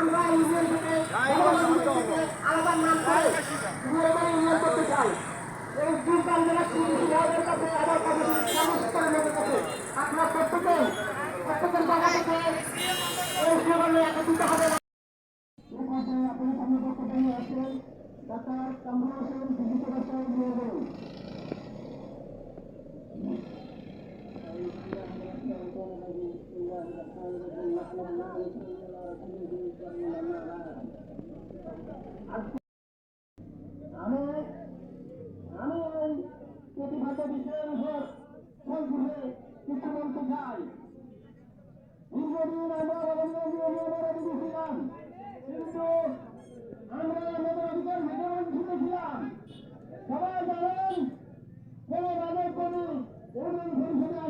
আমরা ইউনিয়ন থেকে আলাদা নাম করে ঘুরে ইউনিয়ন করতে চাই এই দুর্গান জেলা কৃষি কাছে আবার কাছে আপনার প্রত্যেকে প্রত্যেকের জায়গা থেকে এই স্লোগানে একত্রিত হবে আপনি সামনে বক্তব্য নিয়ে আসছেন ডাক্তার কামরুল হোসেন বিজিত নিয়ে বলুন আমি আমি এই প্রতিভাত বিষয়ের উপর ফলগুলো কিছু বলতে চাই দীর্ঘদিন আমরা রবীন্দ্র নিয়মের ছিলাম কিন্তু আমরা আমাদের সবাই জানেন কোন রাজের কবি ইউনিয়ন পরিষদে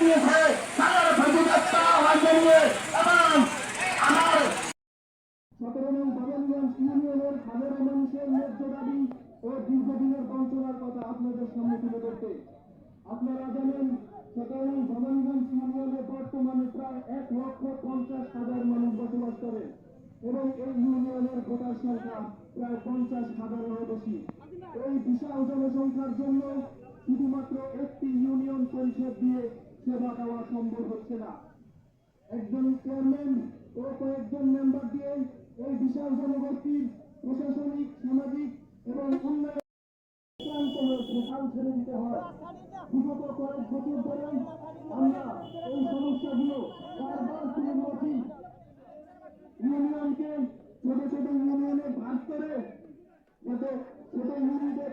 নিয়েছে তাদের বর্তমানে প্রায় এক পঞ্চাশ হাজার মানুষ বসবাস করে এবং এই ইউনিয়নের ভোটার প্রায় পঞ্চাশ হাজারেরও বেশি এই বিশাল জনসংখ্যার জন্য শুধুমাত্র একটি ইউনিয়ন পরিষদ দিয়ে সেবা দেওয়া সম্ভব হচ্ছে না। একজন চেয়ারম্যান ও কয়েকজন মেম্বার দিয়ে এই বিশাল জনগোষ্ঠীর প্রশাসনিক, সামাজিক এবং উন্নয়ন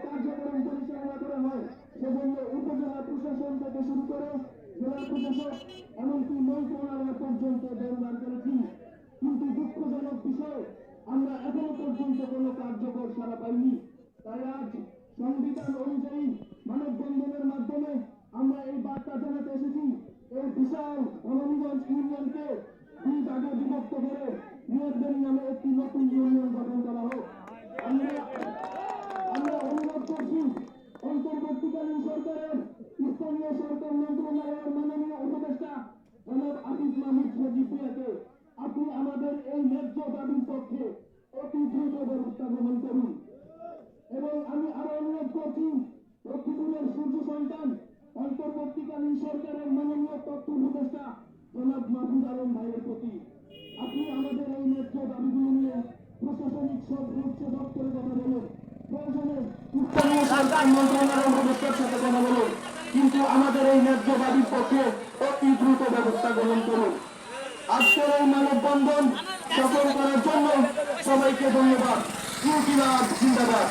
কার্যক্রম পরিচালনা করা হয়, সেজন্য উপজেলা প্রশাসন থেকে শুরু করে এমনকি মন্ত্রণালয় পর্যন্ত ব্যবহার করেছি কিন্তু দুঃখজনক বিষয় আমরা এখনও পর্যন্ত কোনো কার্যকর সারা পাইনি তাই আজ সংবিধান অনুযায়ী মানববন্ধনের মাধ্যমে আমরা এই বার্তা জানাতে এসেছি এই বিশাল রমণগঞ্জ ইউনিয়নকে দুই ভাগে বিভক্ত করে নিয়োগদের নামে একটি নতুন ইউনিয়ন আমাদের এই ন্যায্য দাবির পক্ষে অতি দ্রুত ব্যবস্থা গ্রহণ করুন এবং আমি আরও অনুরোধ করছি, লক্ষ্মীপুরের সূর্য সন্তান, অন্তর্বর্তীকালীন সরকারের মাননীয় তথ্য উপদেষ্টা জনাব আলম ভাইয়ের প্রতি। আপনি আমাদের এই ন্যায্য দাবিগুলো নিয়ে প্রশাসনিক সব উচ্চ দপ্তরে কথা বলুন। প্রয়োজনে স্থানীয় সরকার মন্ত্রণালয় উপদেষ্টার সাথে কথা বলুন। কিন্তু আমাদের এই ন্যায্য দাবির পক্ষে অতি দ্রুত ব্যবস্থা মানববন্ধন সফল করার জন্য সবাইকে ধন্যবাদ। জিন্দাবাদ।